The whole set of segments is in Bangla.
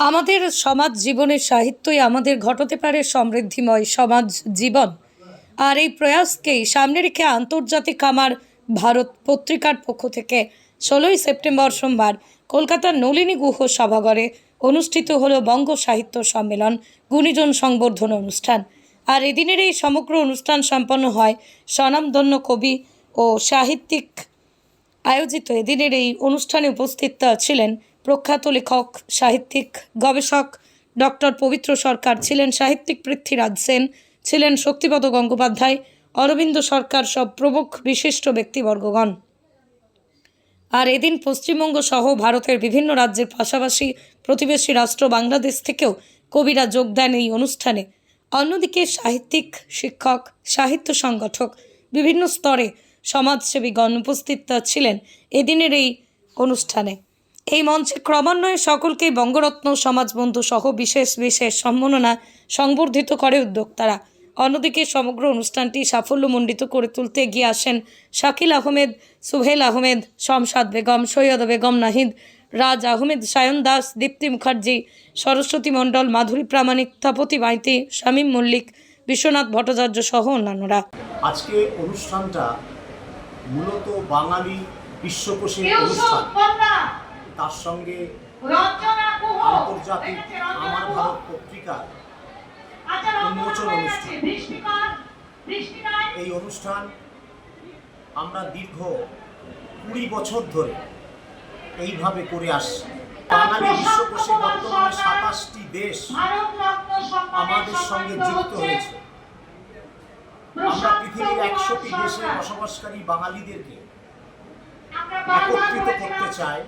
আমাদের সমাজ জীবনের সাহিত্যই আমাদের ঘটাতে পারে সমৃদ্ধিময় সমাজ জীবন। আর এই প্রয়াসকেই সামনে রেখে আন্তর্জাতিক আমার ভারত পত্রিকার পক্ষ থেকে ষোলোই সেপ্টেম্বর সোমবার কলকাতার নলিনী গুহ সভাঘরে অনুষ্ঠিত হল বঙ্গ সাহিত্য সম্মেলন, গুণীজন সংবর্ধন অনুষ্ঠান। আর এদিনের এই সমগ্র অনুষ্ঠান সম্পন্ন হয় স্বনামধন্য কবি ও সাহিত্যিক আয়োজিত এদিনের এই অনুষ্ঠানে উপস্থিত ছিলেন প্রখ্যাত লেখক, সাহিত্যিক, গবেষক ডক্টর পবিত্র সরকার, ছিলেন সাহিত্যিক পৃথ্বীরাজ সেন, ছিলেন শক্তিপদ গঙ্গোপাধ্যায়, অরবিন্দ সরকার সব প্রমুখ বিশিষ্ট ব্যক্তিবর্গগণ। আর এদিন পশ্চিমবঙ্গ সহ ভারতের বিভিন্ন রাজ্যের পাশাপাশি প্রতিবেশী রাষ্ট্র বাংলাদেশ থেকেও কবিরা যোগ দেন এই অনুষ্ঠানে। অন্যদিকে সাহিত্যিক, শিক্ষক, সাহিত্য সংগঠক বিভিন্ন স্তরে সমাজসেবীগণ উপস্থিত ছিলেন এদিনের এই অনুষ্ঠানে। এই মঞ্চে ক্রমান্বয়ে সকলকেই বঙ্গরত্ন, সমাজবন্ধু সহ বিশেষ বিশেষ সম্মাননা সংবর্ধিত করে উদ্যোক্তারা। অন্যদিকে সমগ্র অনুষ্ঠানটি সাফল্যমণ্ডিত করে তুলতে এগিয়ে আসেন শাকিল আহমেদ, সুহেল আহমেদ শমশাদ বেগম, সৈয়দ বেগম নাহিদ, রাজ আহমেদ, সায়ন দাস, দীপ্তি মুখার্জি, সরস্বতী মণ্ডল, মাধুরী প্রামাণিক, তাপতি মাইতি, শামীম মল্লিক, বিশ্বনাথ ভট্টাচার্য সহ অন্যান্যরা। আজকে অনুষ্ঠানটা মূলত বাঙালি বিশ্বকোষের অনুষ্ঠান তার সঙ্গে আন্তর্জাতিক আমার ভারত পত্রিকা আচ্ছা উন্মোচন অনুষ্ঠান। এই অনুষ্ঠান আমরা দীর্ঘ কুড়ি বছর ধরে এইভাবে করে আসছি। বাঙালি বিশ্বকোষে বর্তমানে সাতাশটি দেশ আমাদের সঙ্গে যুক্ত হয়েছে। আমরা পৃথিবীর একশোটি দেশে বসবাসকারী বাঙালিদেরকে একত্রিত করতে চায়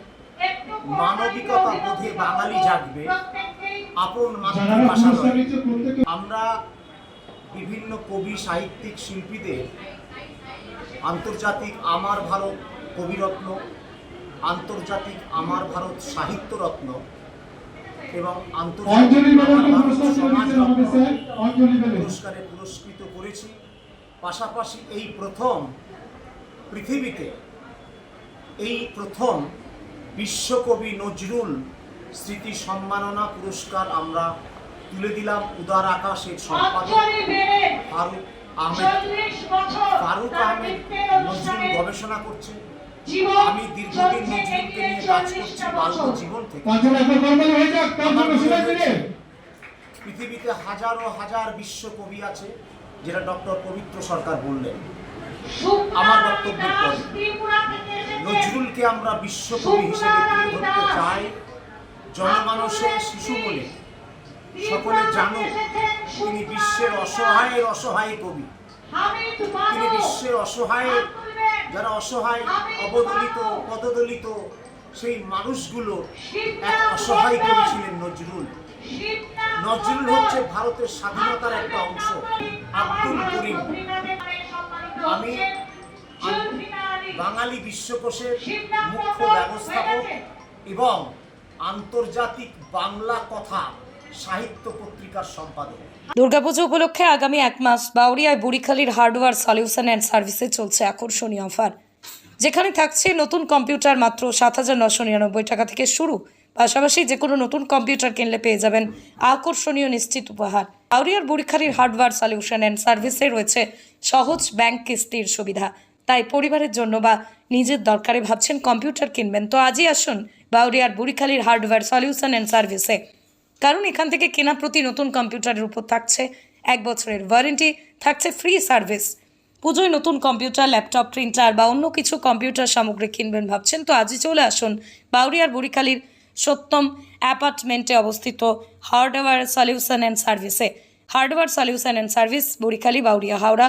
মানবিকতা বোধে বাঙালি জাগবে। আপন মাতৃভাষা আমরা বিভিন্ন কবি সাহিত্যিক শিল্পীদের আন্তর্জাতিক আমার ভারত কবিরত্ন আন্তর্জাতিক আমার ভারত সাহিত্য রত্ন এবং আন্তর্জাতিক পুরস্কারে পুরস্কৃত করেছি। পাশাপাশি এই প্রথম পৃথিবীতে এই প্রথম বিশ্বকবি নজরুল স্মৃতি সম্মাননা পুরস্কার আমরা তুলে দিলাম উদার আকাশের সম্পাদক ফারুক আহমেদ। ফারুক আহমেদ নজরুল গবেষণা করছে। আমি দীর্ঘদিন নজরুলকে নিয়ে কাজ করছি বাল্য জীবন থেকে। পৃথিবীতে হাজারো হাজার বিশ্ব কবি আছে। যেটা ডক্টর পবিত্র সরকার বললেন। আমার বক্তব্যের পরে। নজরুলকে আমরা বিশ্বকবি হিসেবে তুলে ধরতে চাই। জনমানসে শিশু বলে। সকলে জানুক তিনি বিশ্বের অসহায়ের অসহায় কবি। তিনি বিশ্বের অসহায় যারা অসহায় অবদলিত পদদলিত সেই মানুষগুলো এক অসহায় কবি ছিলেন নজরুল। নজরুল হচ্ছে ভারতের স্বাধীনতার একটা অংশ। আব্দুল করিম। আমি বাঙালি বিশ্বকোষের মুখ্য ব্যবস্থাপক এবং আন্তর্জাতিক বাংলা কথা সাহিত্য পত্রিকার সম্পাদক। দুর্গাপুজো উপলক্ষে আগামী এক মাস বাউরিয়ায় বুড়িখালির হার্ডওয়্যার সলিউশন অ্যান্ড সার্ভিসে চলছে আকর্ষণীয় অফার, যেখানে থাকছে নতুন কম্পিউটার মাত্র সাত হাজার নশো নিরানব্বই টাকা থেকে শুরু। পাশাপাশি যে কোনো নতুন কম্পিউটার কিনলে পেয়ে যাবেন আকর্ষণীয় নিশ্চিত উপহার। বাউরিয়ার বুড়িখালির হার্ডওয়্যার সলিউশন অ্যান্ড সার্ভিসে রয়েছে সহজ ব্যাংক কিস্তির সুবিধা। তাই পরিবারের জন্য বা নিজের দরকারে ভাবছেন কম্পিউটার কিনবেন। তো আজই আসুন বাউরিয়ার বুড়িখালির হার্ডওয়্যার সলিউশন অ্যান্ড সার্ভিসে কারণ এখান থেকে কেনা প্রতি নতুন কম্পিউটারের উপর থাকছে এক বছরের ওয়ারেন্টি থাকছে ফ্রি সার্ভিস পুজোয় নতুন কম্পিউটার ল্যাপটপ প্রিন্টার বা অন্য কিছু কম্পিউটার সামগ্রী কিনবেন ভাবছেন, তো আজই চলে আসুন বাউরিয়ার বুড়িখালির সত্যম অ্যাপার্টমেন্টে অবস্থিত হার্ডওয়্যার সলিউশন অ্যান্ড সার্ভিসে। Hardware solution and service Burikhali Bauria Howrah.